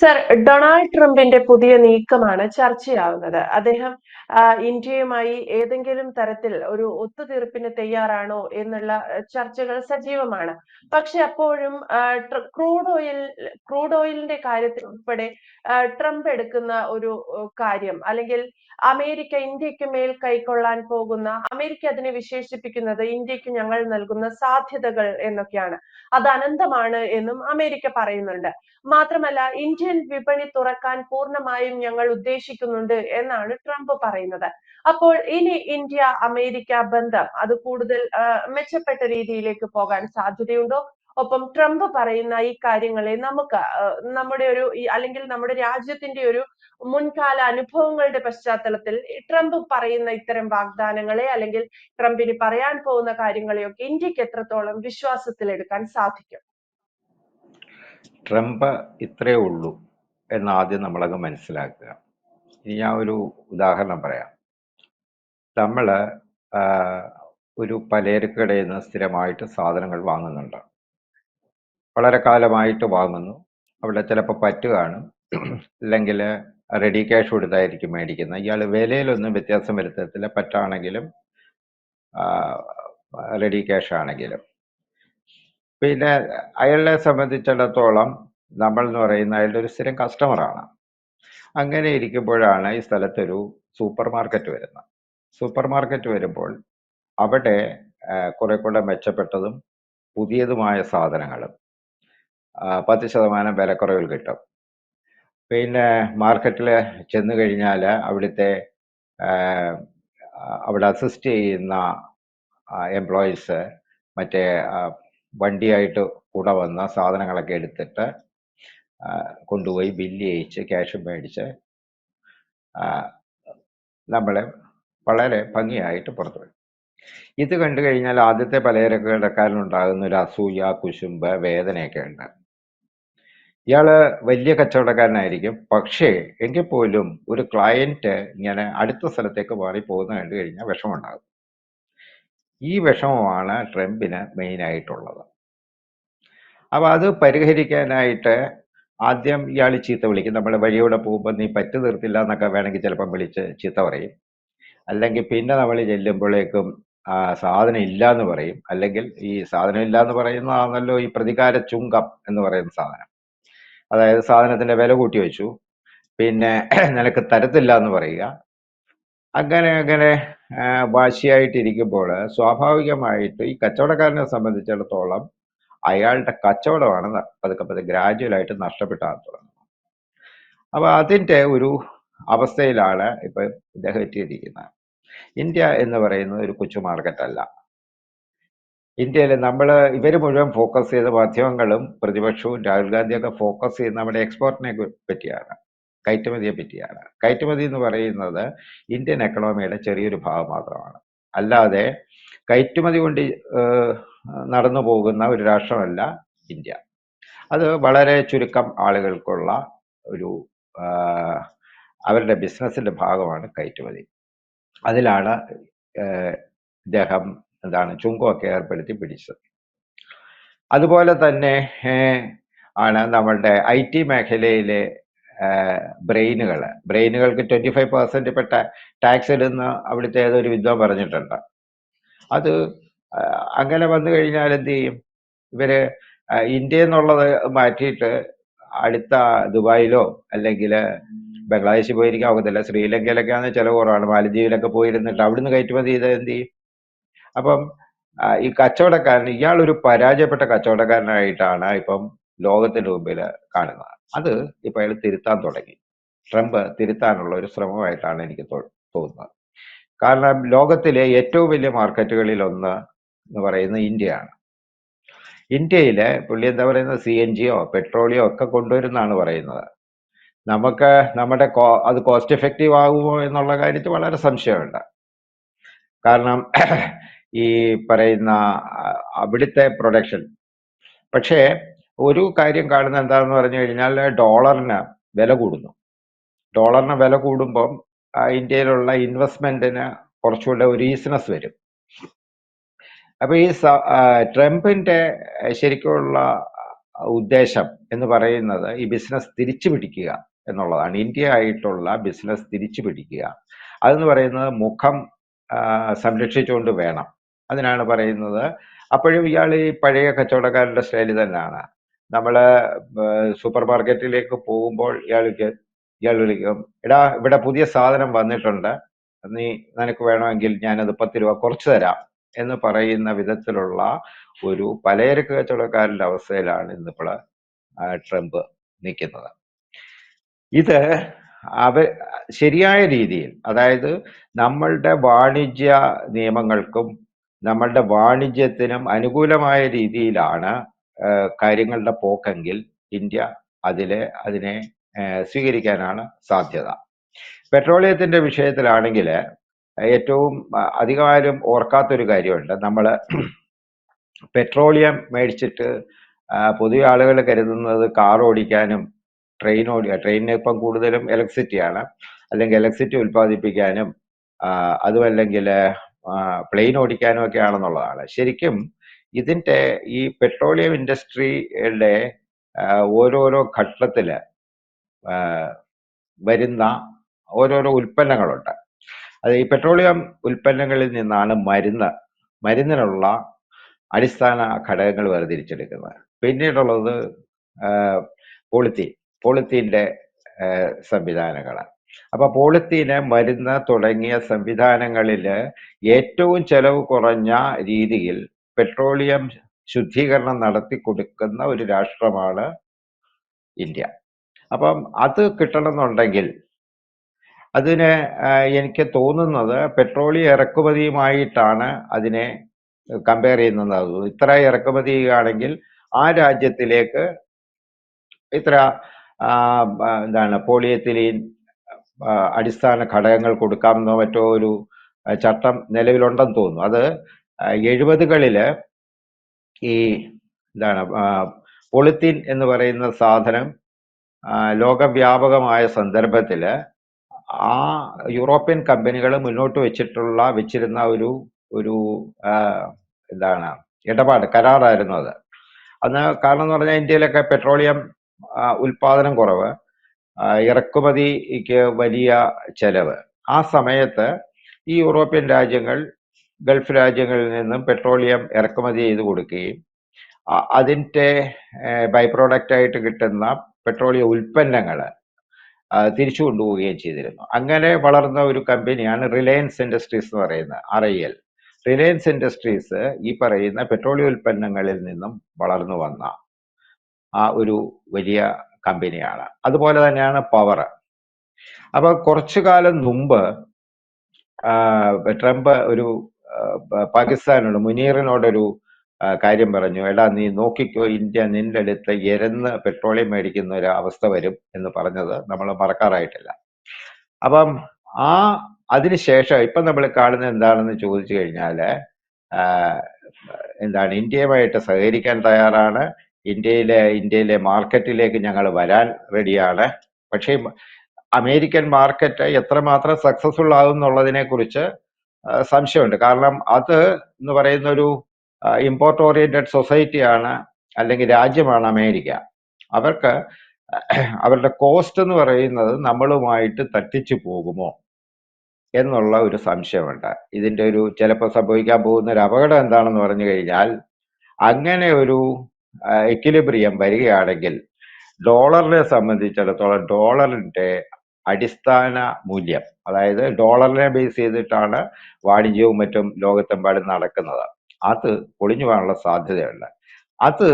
Sir Donald ട്രംപിന്റെ പുതിയ നീക്കമാണ് ചർച്ചയാവുന്നത്. അദ്ദേഹം ഇന്ത്യയുമായി ഏതെങ്കിലും തരത്തിൽ ഒരു ഒത്തുതീർപ്പിന് തയ്യാറാണോ എന്നുള്ള ചർച്ചകൾ സജീവമാണ്. പക്ഷെ അപ്പോഴും ക്രൂഡ് ഓയിൽ ക്രൂഡ് ഓയിലിന്റെ കാര്യത്തിൽ ഉൾപ്പെടെ ട്രംപ് എടുക്കുന്ന ഒരു കാര്യം അല്ലെങ്കിൽ അമേരിക്ക ഇന്ത്യയ്ക്ക് മേൽ കൈക്കൊള്ളാൻ പോകുന്ന അമേരിക്ക അതിനെ വിശേഷിപ്പിക്കുന്നത് ഇന്ത്യയ്ക്ക് ഞങ്ങൾ നൽകുന്ന സാധ്യതകൾ എന്നൊക്കെയാണ്. അത് അനന്തമാണ് എന്നും അമേരിക്ക പറയുന്നുണ്ട്. മാത്രമല്ല ഇന്ത്യൻ വിപണി തുറക്കാൻ പൂർണമായും ഞങ്ങൾ ഉദ്ദേശിക്കുന്നുണ്ട് എന്നാണ് ട്രംപ് പറയുന്നത്. അപ്പോൾ ഇനി ഇന്ത്യ അമേരിക്ക ബന്ധം അത് കൂടുതൽ മെച്ചപ്പെട്ട രീതിയിലേക്ക് പോകാൻ സാധ്യതയുണ്ടോ? ഒപ്പം ട്രംപ് പറയുന്ന ഈ കാര്യങ്ങളെ നമുക്ക് നമ്മുടെ ഒരു അല്ലെങ്കിൽ നമ്മുടെ രാജ്യത്തിന്റെ ഒരു മുൻകാല അനുഭവങ്ങളുടെ പശ്ചാത്തലത്തിൽ ട്രംപ് പറയുന്ന ഇത്തരം വാഗ്ദാനങ്ങളെ അല്ലെങ്കിൽ ട്രംപിന് പറയാൻ പോകുന്ന കാര്യങ്ങളെയൊക്കെ ഇന്ത്യയ്ക്ക് എത്രത്തോളം വിശ്വാസത്തിലെടുക്കാൻ സാധിക്കും? ട്രംപ് ഇത്രേ ഉള്ളൂ എന്ന് ആദ്യം നമ്മളങ്ങ് മനസ്സിലാക്കുക. ഇനി ഞാൻ ഒരു ഉദാഹരണം പറയാം. നമ്മൾ ഒരു പലചരക്കടയിൽ നിന്ന് സ്ഥിരമായിട്ട് സാധനങ്ങൾ വാങ്ങുന്നുണ്ട്. വളരെ കാലമായിട്ട് വാങ്ങുന്നു. അവിടെ ചിലപ്പോൾ പറ്റുകയാണ് അല്ലെങ്കിൽ റെഡി ക്യാഷ് കൊടുത്തായിരിക്കും മേടിക്കുന്നത്. ഇയാൾ വിലയിലൊന്നും വ്യത്യാസം വരുത്തത്തില്ല. പറ്റാണെങ്കിലും റെഡി ക്യാഷ് ആണെങ്കിലും. പിന്നെ അയാളെ സംബന്ധിച്ചിടത്തോളം നമ്മൾ എന്ന് പറയുന്ന അയാളുടെ ഒരു സ്ഥിരം കസ്റ്റമറാണ് അങ്ങനെ ഇരിക്കുമ്പോഴാണ് ഈ സ്ഥലത്തൊരു സൂപ്പർ മാർക്കറ്റ് വരുന്നത്. സൂപ്പർ മാർക്കറ്റ് വരുമ്പോൾ അവിടെ കുറെ കൂടെ മെച്ചപ്പെട്ടതും പുതിയതുമായ സാധനങ്ങളും പത്ത് ശതമാനം വിലക്കുറവിൽ കിട്ടും. പിന്നെ മാർക്കറ്റിൽ ചെന്ന് കഴിഞ്ഞാൽ അവിടുത്തെ അവിടെ അസിസ്റ്റ് ചെയ്യുന്ന എംപ്ലോയീസ് മറ്റേ വണ്ടിയായിട്ട് കൂടെ വന്ന സാധനങ്ങളൊക്കെ എടുത്തിട്ട് കൊണ്ടുപോയി ബില്ല് ചെയ്യിച്ച് ക്യാഷ് മേടിച്ച് നമ്മളെ വളരെ ഭംഗിയായിട്ട് പുറത്തു വരും. ഇത് കണ്ടു കഴിഞ്ഞാൽ ആദ്യത്തെ പലചരക്ക് കടക്കാരനുണ്ടാകുന്ന ഒരു അസൂയ കുശുമ്പ് വേദനയൊക്കെ ഉണ്ട്. ഇയാൾ വലിയ കച്ചവടക്കാരനായിരിക്കും. പക്ഷേ എങ്കിൽ പോലും ഒരു ക്ലയന്റ് ഇങ്ങനെ അടുത്ത സ്ഥലത്തേക്ക് മാറി പോകുന്ന കണ്ടു കഴിഞ്ഞാൽ വിഷമമുണ്ടാകും. ഈ വിഷമമാണ് ട്രംപിന് മെയിൻ ആയിട്ടുള്ളത്. അപ്പൊ അത് പരിഹരിക്കാനായിട്ട് ആദ്യം ഇയാൾ ചീത്ത വിളിക്കും. നമ്മൾ വഴിയോടെ പോകുമ്പോൾ നീ പറ്റു തീർത്തില്ല എന്നൊക്കെ വേണമെങ്കിൽ ചിലപ്പം വിളിച്ച് ചീത്ത പറയും. അല്ലെങ്കിൽ പിന്നെ നമ്മൾ ചെല്ലുമ്പോഴേക്കും ആ, സാധനം ഇല്ല എന്ന് പറയും. അല്ലെങ്കിൽ ഈ സാധനം ഇല്ല എന്ന് പറയുന്നതാണല്ലോ ഈ പ്രതികാര ചുങ്കം എന്ന് പറയുന്ന സാധനം. അതായത് സാധനത്തിന്റെ വില കൂട്ടി വെച്ചു. പിന്നെ നിനക്ക് തരത്തില്ല എന്ന് പറയുക. അങ്ങനെ അങ്ങനെ വാശിയായിട്ടിരിക്കുമ്പോൾ സ്വാഭാവികമായിട്ട് ഈ കച്ചവടക്കാരനെ സംബന്ധിച്ചിടത്തോളം അയാളുടെ കച്ചവടമാണ് പതുക്കെ പതുക്കെ ഗ്രാജുവലായിട്ട് നഷ്ടപ്പെട്ടാൻ തുടങ്ങുന്നത് അപ്പൊ അതിന്റെ ഒരു അവസ്ഥയിലാണ് ഇപ്പൊ ഇദ്ദേഹം എത്തിയിരിക്കുന്നത്. ഇന്ത്യ എന്ന് പറയുന്നത് ഒരു കൊച്ചു മാർക്കറ്റ് അല്ല ഇന്ത്യയിൽ നമ്മൾ ഇവർ മുഴുവൻ ഫോക്കസ് ചെയ്ത മാധ്യമങ്ങളും പ്രതിപക്ഷവും രാഹുൽ ഗാന്ധിയൊക്കെ ഫോക്കസ് ചെയ്യുന്ന നമ്മുടെ എക്സ്പോർട്ടിനെ പറ്റിയാണ് കയറ്റുമതിയെ പറ്റിയാണ്. കയറ്റുമതി എന്ന് പറയുന്നത് ഇന്ത്യൻ എക്കണോമിയുടെ ചെറിയൊരു ഭാഗം മാത്രമാണ്. അല്ലാതെ കയറ്റുമതി കൊണ്ട് നടന്നു പോകുന്ന ഒരു രാഷ്ട്രമല്ല ഇന്ത്യ. അത് വളരെ ചുരുക്കം ആളുകൾക്കുള്ള ഒരു അവരുടെ ബിസിനസ്സിന്റെ ഭാഗമാണ് കയറ്റുമതി. അതിലാണ് ഇദ്ദേഹം എന്താണ് ചുങ്കമൊക്കെ ഏർപ്പെടുത്തി പിടിച്ചത്. അതുപോലെ തന്നെ ആണ് നമ്മളുടെ ഐ ടി മേഖലയിലെ ബ്രെയിനുകൾ ബ്രെയിനുകൾക്ക് ട്വന്റി ഫൈവ് പെർസെന്റ് പെട്ട ടാക്സ് ഇടുന്ന അവിടുത്തെ ഏതൊരു വിദ്വാൻ പറഞ്ഞിട്ടുണ്ട്. അത് അങ്ങനെ വന്നു കഴിഞ്ഞാൽ എന്ത് ചെയ്യും? ഇവർ ആ, ഇന്ത്യ എന്നുള്ളത് മാറ്റിയിട്ട് അടുത്ത ദുബായിലോ അല്ലെങ്കിൽ ബംഗ്ലാദേശിൽ പോയിരിക്കാൻ ഒക്കത്തില്ല ശ്രീലങ്കയിലൊക്കെ ആണെങ്കിൽ കുറവാണ്. മാലദ്വീപിലൊക്കെ പോയിരുന്നിട്ട് അവിടുന്ന് കയറ്റുമതി ചെയ്താൽ എന്ത് ചെയ്യും? അപ്പം ഈ കച്ചവടക്കാരൻ ഇയാൾ ഒരു പരാജയപ്പെട്ട കച്ചവടക്കാരനായിട്ടാണ് ഇപ്പം ലോകത്തിന്റെ മുമ്പിൽ കാണുന്നത്. അത് ഇപ്പൊ അയാൾ തിരുത്താൻ തുടങ്ങി. ട്രംപ് തിരുത്താനുള്ള ഒരു ശ്രമമായിട്ടാണ് എനിക്ക് തോന്നുന്നത്. കാരണം ലോകത്തിലെ ഏറ്റവും വലിയ മാർക്കറ്റുകളിൽ ഒന്ന് എന്ന് പറയുന്ന ഇന്ത്യയാണ്. ഇന്ത്യയിലെ പുള്ളി എന്താ പറയുന്നത്? സി എൻ ജിയോ പെട്രോളിയോ ഒക്കെ കൊണ്ടുവരുന്നാണ് പറയുന്നത്. നമുക്ക് നമ്മുടെ അത് കോസ്റ്റ് എഫക്റ്റീവ് ആകുമോ എന്നുള്ള കാര്യത്തിൽ വളരെ സംശയമുണ്ട്. കാരണം ഈ പറയുന്ന അവിടുത്തെ പ്രൊഡക്ഷൻ പക്ഷേ ഒരു കാര്യം കാണുന്നത് എന്താണെന്ന് പറഞ്ഞു കഴിഞ്ഞാൽ ഡോളറിന് വില കൂടുന്നു. ഡോളറിന് വില കൂടുമ്പം ഇന്ത്യയിലുള്ള ഇൻവെസ്റ്റ്മെന്റിന് കുറച്ചുകൂടെ ഒരു ഈസിനെസ് വരും. അപ്പൊ ഈ ട്രംപിന്റെ ശരിക്കുള്ള ഉദ്ദേശം എന്ന് പറയുന്നത് ഈ ബിസിനസ് തിരിച്ചു പിടിക്കുക എന്നുള്ളതാണ്. ഇന്ത്യ ആയിട്ടുള്ള ബിസിനസ് തിരിച്ചു പിടിക്കുക. അതെന്ന് പറയുന്നത് മുഖം സംരക്ഷിച്ചുകൊണ്ട് വേണം. അതിനാണ് പറയുന്നത്. അപ്പോഴും ഇയാൾ ഈ പഴയ കച്ചവടക്കാരുടെ സ്റ്റൈൽ തന്നെയാണ് നമ്മൾ സൂപ്പർ മാർക്കറ്റിലേക്ക് പോകുമ്പോൾ ഇയാൾക്ക് ഇയാൾ വിളിക്കും എടാ ഇവിടെ പുതിയ സാധനം വന്നിട്ടുണ്ട്. നീ നിനക്ക് വേണമെങ്കിൽ ഞാനത് പത്ത് രൂപ കുറച്ച് തരാം എന്ന് പറയുന്ന വിധത്തിലുള്ള ഒരു പലചരക്ക് കച്ചവടക്കാരന്റെ അവസ്ഥയിലാണ് ഇന്നിപ്പോൾ ട്രംപ് നിൽക്കുന്നത്. ഇത് അവ ശരിയായ രീതിയിൽ അതായത് നമ്മളുടെ വാണിജ്യ നിയമങ്ങൾക്കും നമ്മളുടെ വാണിജ്യത്തിനും അനുകൂലമായ രീതിയിലാണ് കാര്യങ്ങളുടെ പോക്കെങ്കിൽ ഇന്ത്യ അതിലെ അതിനെ സ്വീകരിക്കാനാണ് സാധ്യത. പെട്രോളിയത്തിന്റെ വിഷയത്തിലാണെങ്കിൽ ഏറ്റവും അധികമാരും ഓർക്കാത്തൊരു കാര്യമുണ്ട്. നമ്മൾ പെട്രോളിയം മേടിച്ചിട്ട് പൊതുവെ ആളുകൾ കരുതുന്നത് കാർ ഓടിക്കാനും ട്രെയിൻ ഓടിക്കുക ട്രെയിനിന് ഇപ്പം കൂടുതലും ഇലക്ട്രിസിറ്റിയാണ്. അല്ലെങ്കിൽ ഇലക്ട്രിസിറ്റി ഉൽപ്പാദിപ്പിക്കാനും അതുമല്ലെങ്കിൽ പ്ലെയിൻ ഓടിക്കാനും ഒക്കെ ആണെന്നുള്ളതാണ്. ശരിക്കും ഇതിന്റെ ഈ പെട്രോളിയം ഇൻഡസ്ട്രിയുടെ ഓരോരോ ഘട്ടത്തിൽ വരുന്ന ഓരോരോ ഉൽപ്പന്നങ്ങളുണ്ട്. അത് ഈ പെട്രോളിയം ഉൽപ്പന്നങ്ങളിൽ നിന്നാണ് മരുന്ന് മരുന്നിനുള്ള അടിസ്ഥാന ഘടകങ്ങൾ വേർതിരിച്ചെടുക്കുന്നത്. പിന്നീടുള്ളത് പോളിത്തീൻ പോളിത്തീന്റെ സംവിധാനങ്ങൾ അപ്പൊ പോളിത്തീന് മരുന്ന് തുടങ്ങിയ സംവിധാനങ്ങളിൽ ഏറ്റവും ചെലവ് കുറഞ്ഞ രീതിയിൽ പെട്രോളിയം ശുദ്ധീകരണം നടത്തി കൊടുക്കുന്ന ഒരു രാഷ്ട്രമാണ് ഇന്ത്യ. അപ്പം അത് കിട്ടണമെന്നുണ്ടെങ്കിൽ അതിന് എനിക്ക് തോന്നുന്നത് പെട്രോളിയം ഇറക്കുമതിയുമായിട്ടാണ് അതിനെ കമ്പയർ ചെയ്യുന്നത്. ഇത്ര ഇറക്കുമതി ചെയ്യുകയാണെങ്കിൽ ആ രാജ്യത്തിലേക്ക് ഇത്ര എന്താണ് പോളിയെത്തിലീൻ അടിസ്ഥാന ഘടകങ്ങൾ കൊടുക്കാമെന്നോ മറ്റോ ഒരു ചട്ടം നിലവിലുണ്ടെന്ന് തോന്നുന്നു. അത് എഴുപതുകളിൽ ഈ എന്താണ് പൊളിത്തീൻ എന്ന് പറയുന്ന സാധനം ലോകവ്യാപകമായ സന്ദർഭത്തിൽ ആ യൂറോപ്യൻ കമ്പനികൾ മുന്നോട്ട് വെച്ചിട്ടുള്ള വെച്ചിരുന്ന ഒരു ഒരു എന്താണ് ഇടപാട് കരാറായിരുന്നു അത്. അന്ന് കാരണം എന്ന് പറഞ്ഞാൽ ഇന്ത്യയിലൊക്കെ പെട്രോളിയം ഉൽപാദനം കുറവ്. ഇറക്കുമതിക്ക് വലിയ ചെലവ്. ആ സമയത്ത് ഈ യൂറോപ്യൻ രാജ്യങ്ങൾ ഗൾഫ് രാജ്യങ്ങളിൽ നിന്നും പെട്രോളിയം ഇറക്കുമതി ചെയ്ത് കൊടുക്കുകയും അതിന്റെ ബൈ പ്രോഡക്റ്റ് ആയിട്ട് കിട്ടുന്ന പെട്രോളിയം ഉൽപ്പന്നങ്ങൾ തിരിച്ചു കൊണ്ടുപോവുകയും ചെയ്തിരുന്നു. അങ്ങനെ വളർന്ന ഒരു കമ്പനിയാണ് റിലയൻസ് ഇൻഡസ്ട്രീസ് എന്ന് പറയുന്നത് R I L. Reliance Industries ഈ പറയുന്ന പെട്രോളിയം ഉൽപ്പന്നങ്ങളിൽ നിന്നും വളർന്നു വന്ന ആ ഒരു വലിയ കമ്പനിയാണ്. അതുപോലെ തന്നെയാണ് പവർ അപ്പൊ കുറച്ചു കാലം മുമ്പ് ട്രംപ് ഒരു പാകിസ്ഥാനോട് മുനീറിനോടൊരു കാര്യം പറഞ്ഞു. എടാ നീ നോക്കിക്കോ ഇന്ത്യ നിന്റെ അടുത്ത് എരന്ന് പെട്രോളിയം മേടിക്കുന്ന ഒരു അവസ്ഥ വരും എന്ന് പറഞ്ഞത് നമ്മൾ മറക്കാറായിട്ടില്ല. അപ്പം ആ അതിനുശേഷം ഇപ്പം നമ്മൾ കാണുന്നത് എന്താണെന്ന് ചോദിച്ചു കഴിഞ്ഞാൽ എന്താണ് ഇന്ത്യയുമായിട്ട് സഹകരിക്കാൻ തയ്യാറാണ് ഇന്ത്യയിലെ ഇന്ത്യയിലെ മാർക്കറ്റിലേക്ക് ഞങ്ങൾ വരാൻ റെഡിയാണ്. പക്ഷേ അമേരിക്കൻ മാർക്കറ്റ് എത്രമാത്രം സക്സസ്ഫുൾ ആകും എന്നുള്ളതിനെ കുറിച്ച് സംശയമുണ്ട്. കാരണം അത് എന്ന് പറയുന്ന ഒരു ഇമ്പോർട്ട് ഓറിയന്റഡ് സൊസൈറ്റിയാണ് അല്ലെങ്കിൽ രാജ്യമാണ് അമേരിക്ക. അവർക്ക് അവരുടെ കോസ്റ്റ് എന്ന് പറയുന്നത് നമ്മളുമായിട്ട് തട്ടിച്ചു പോകുമോ എന്നുള്ള ഒരു സംശയമുണ്ട്. ഇതിന്റെ ഒരു ചിലപ്പോൾ സംഭവിക്കാൻ പോകുന്ന ഒരു അപകടം എന്താണെന്ന് പറഞ്ഞു കഴിഞ്ഞാൽ അങ്ങനെ ഒരു എക്വിലിബ്രിയം വരികയാണെങ്കിൽ ഡോളറിനെ സംബന്ധിച്ചിടത്തോളം ഡോളറിന്റെ അടിസ്ഥാന മൂല്യം അതായത് ഡോളറിനെ ബേസ് ചെയ്തിട്ടാണ് വാണിജ്യവും മറ്റും ലോകത്തെമ്പാടും നടക്കുന്നത്. അത് പൊളിഞ്ഞു പോകാനുള്ള സാധ്യതയുണ്ട്. അത്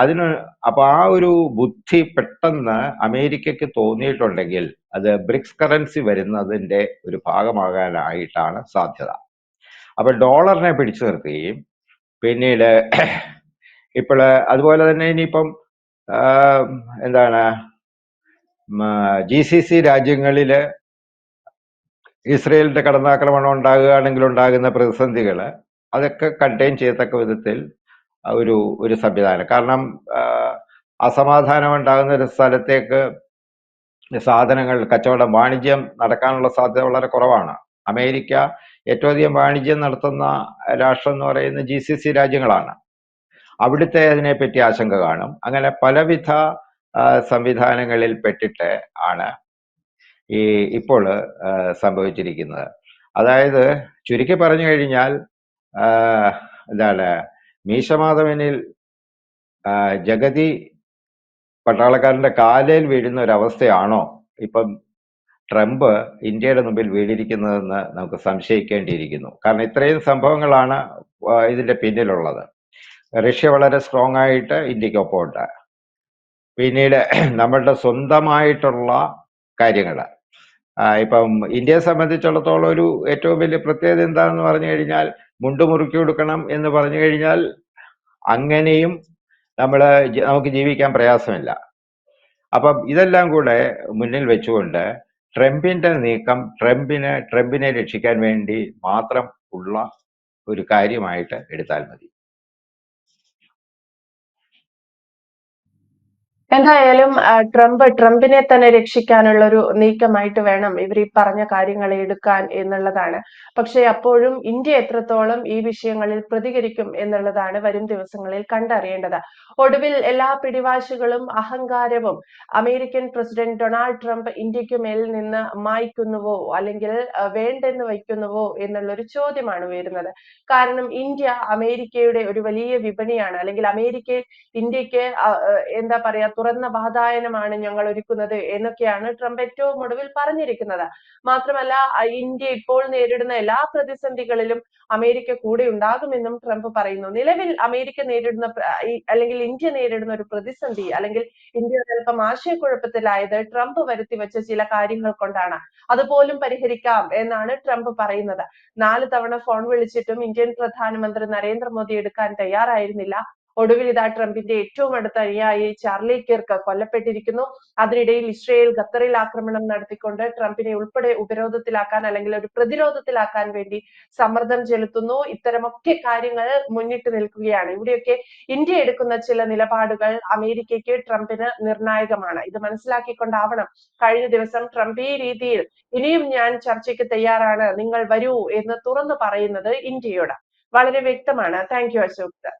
അതിന് അപ്പൊ ആ ഒരു ബുദ്ധി പെട്ടെന്ന് അമേരിക്കയ്ക്ക് തോന്നിയിട്ടുണ്ടെങ്കിൽ അത് ബ്രിക്സ് കറൻസി വരുന്നതിന്റെ ഒരു ഭാഗമാകാനായിട്ടാണ് സാധ്യത. അപ്പൊ ഡോളറിനെ പിടിച്ചു നിർത്തുകയും പിന്നീട് ഇപ്പോൾ അതുപോലെ തന്നെ ഇനിയിപ്പം എന്താണ് ജി സി സി രാജ്യങ്ങളിൽ ഇസ്രയേലിന്റെ കടന്നാക്രമണം ഉണ്ടാകുകയാണെങ്കിൽ ഉണ്ടാകുന്ന പ്രതിസന്ധികൾ അതൊക്കെ കണ്ടെയ്ൻ ചെയ്യത്തക്ക വിധത്തിൽ ഒരു ഒരു സംവിധാനം. കാരണം അസമാധാനം ഉണ്ടാകുന്ന ഒരു സ്ഥലത്തേക്ക് സാധനങ്ങൾ കച്ചവടം വാണിജ്യം നടക്കാനുള്ള സാധ്യത വളരെ കുറവാണ്. അമേരിക്ക ഏറ്റവും അധികം വാണിജ്യം നടത്തുന്ന രാഷ്ട്രം എന്ന് പറയുന്ന ജി സി സി രാജ്യങ്ങളാണ്. അവിടുത്തെ അതിനെപ്പറ്റി ആശങ്ക കാണും. അങ്ങനെ പലവിധ സംവിധാനങ്ങളിൽ പെട്ടിട്ട് ആണ് ഈ ഇപ്പോൾ സംഭവിച്ചിരിക്കുന്നത്. അതായത് ചുരുക്കി പറഞ്ഞു കഴിഞ്ഞാൽ എന്താണ് മീശമാധവനിൽ ജഗതി പട്ടാളക്കാരന്റെ കാലയിൽ വീഴുന്ന ഒരു അവസ്ഥയാണോ ഇപ്പം ട്രംപ് ഇന്ത്യയുടെ മുമ്പിൽ വീണിരിക്കുന്നതെന്ന് നമുക്ക് സംശയിക്കേണ്ടിയിരിക്കുന്നു. കാരണം ഇത്രയും സംഭവങ്ങളാണ് ഇതിന്റെ പിന്നിലുള്ളത്. റഷ്യ വളരെ സ്ട്രോങ് ആയിട്ട് ഇന്ത്യക്കൊപ്പമുണ്ട്. പിന്നീട് നമ്മളുടെ സ്വന്തമായിട്ടുള്ള കാര്യങ്ങൾ ഇപ്പം ഇന്ത്യയെ സംബന്ധിച്ചിടത്തോളം ഒരു ഏറ്റവും വലിയ പ്രത്യേകത എന്താണെന്ന് പറഞ്ഞു കഴിഞ്ഞാൽ മുണ്ട് മുറുക്കി കൊടുക്കണം എന്ന് പറഞ്ഞു കഴിഞ്ഞാൽ അങ്ങനെയും നമ്മൾ നമുക്ക് ജീവിക്കാൻ പ്രയാസമില്ല. അപ്പം ഇതെല്ലാം കൂടെ മുന്നിൽ വെച്ചുകൊണ്ട് ട്രംപിന്റെ നീക്കം ട്രംപിനെ ട്രംപിനെ രക്ഷിക്കാൻ വേണ്ടി മാത്രം ഉള്ള ഒരു കാര്യമായിട്ട് എടുത്താൽ മതി. എന്തായാലും ട്രംപ് ട്രംപിനെ തന്നെ രക്ഷിക്കാനുള്ള ഒരു നീക്കമായിട്ട് വേണം ഇവർ ഈ പറഞ്ഞ കാര്യങ്ങൾ എടുക്കാൻ എന്നുള്ളതാണ്. പക്ഷെ അപ്പോഴും ഇന്ത്യ എത്രത്തോളം ഈ വിഷയങ്ങളിൽ പ്രതികരിക്കും എന്നുള്ളതാണ് വരും ദിവസങ്ങളിൽ കണ്ടറിയേണ്ടത്. ഒടുവിൽ എല്ലാ പിടിവാശികളും അഹങ്കാരവും അമേരിക്കൻ പ്രസിഡന്റ് ഡൊണാൾഡ് ട്രംപ് ഇന്ത്യയ്ക്ക് മേൽ നിന്ന് മായ്ക്കുന്നുവോ അല്ലെങ്കിൽ വേണ്ടെന്ന് വയ്ക്കുന്നുവോ എന്നുള്ളൊരു ചോദ്യമാണ് ഉയരുന്നത്. കാരണം ഇന്ത്യ അമേരിക്കയുടെ ഒരു വലിയ വിപണിയാണ്. അല്ലെങ്കിൽ അമേരിക്ക ഇന്ത്യയ്ക്ക് എന്താ പറയാ തുറന്ന വാതായനമാണ് ഞങ്ങൾ ഒരുക്കുന്നത് എന്നൊക്കെയാണ് ട്രംപ് ഏറ്റവും ഒടുവിൽ പറഞ്ഞിരിക്കുന്നത്. മാത്രമല്ല ഇന്ത്യ ഇപ്പോൾ നേരിടുന്ന എല്ലാ പ്രതിസന്ധികളിലും അമേരിക്ക കൂടെ ഉണ്ടാകുമെന്നും ട്രംപ് പറയുന്നു. നിലവിൽ അമേരിക്ക നേരിടുന്ന അല്ലെങ്കിൽ ഇന്ത്യ നേരിടുന്ന ഒരു പ്രതിസന്ധി അല്ലെങ്കിൽ ഇന്ത്യ അല്പം ആശയക്കുഴപ്പത്തിലായത് ട്രംപ് വരുത്തി വെച്ച ചില കാര്യങ്ങൾ കൊണ്ടാണ്. അതുപോലും പരിഹരിക്കാം എന്നാണ് ട്രംപ് പറയുന്നത്. നാല് തവണ ഫോൺ വിളിച്ചിട്ടും ഇന്ത്യൻ പ്രധാനമന്ത്രി നരേന്ദ്രമോദി എടുക്കാൻ തയ്യാറായിരുന്നില്ല. ഒടുവിൽ ഇതാ ട്രംപിന്റെ ഏറ്റവും അടുത്ത അനുയായി ചാർലി കിർക്ക് കൊല്ലപ്പെട്ടിരിക്കുന്നു. അതിനിടയിൽ ഇസ്രയേൽ ഖത്തറിൽ ആക്രമണം നടത്തിക്കൊണ്ട് ട്രംപിനെ ഉൾപ്പെടെ ഉപരോധത്തിലാക്കാൻ അല്ലെങ്കിൽ ഒരു പ്രതിരോധത്തിലാക്കാൻ വേണ്ടി സമ്മർദ്ദം ചെലുത്തുന്നു. ഇത്തരമൊക്കെ കാര്യങ്ങൾ മുന്നിട്ട് നിൽക്കുകയാണ്. ഇവിടെയൊക്കെ ഇന്ത്യ എടുക്കുന്ന ചില നിലപാടുകൾ അമേരിക്കയ്ക്ക് ട്രംപിന് നിർണായകമാണ്. ഇത് മനസ്സിലാക്കിക്കൊണ്ടാവണം. കഴിഞ്ഞ ദിവസം ട്രംപ് ഈ രീതിയിൽ ഇനിയും ഞാൻ ചർച്ചയ്ക്ക് തയ്യാറാണ് നിങ്ങൾ വരൂ എന്ന് തുറന്നു പറയുന്നത് ഇന്ത്യയോട്. വളരെ വ്യക്തമാണ്. Thank you Ashok.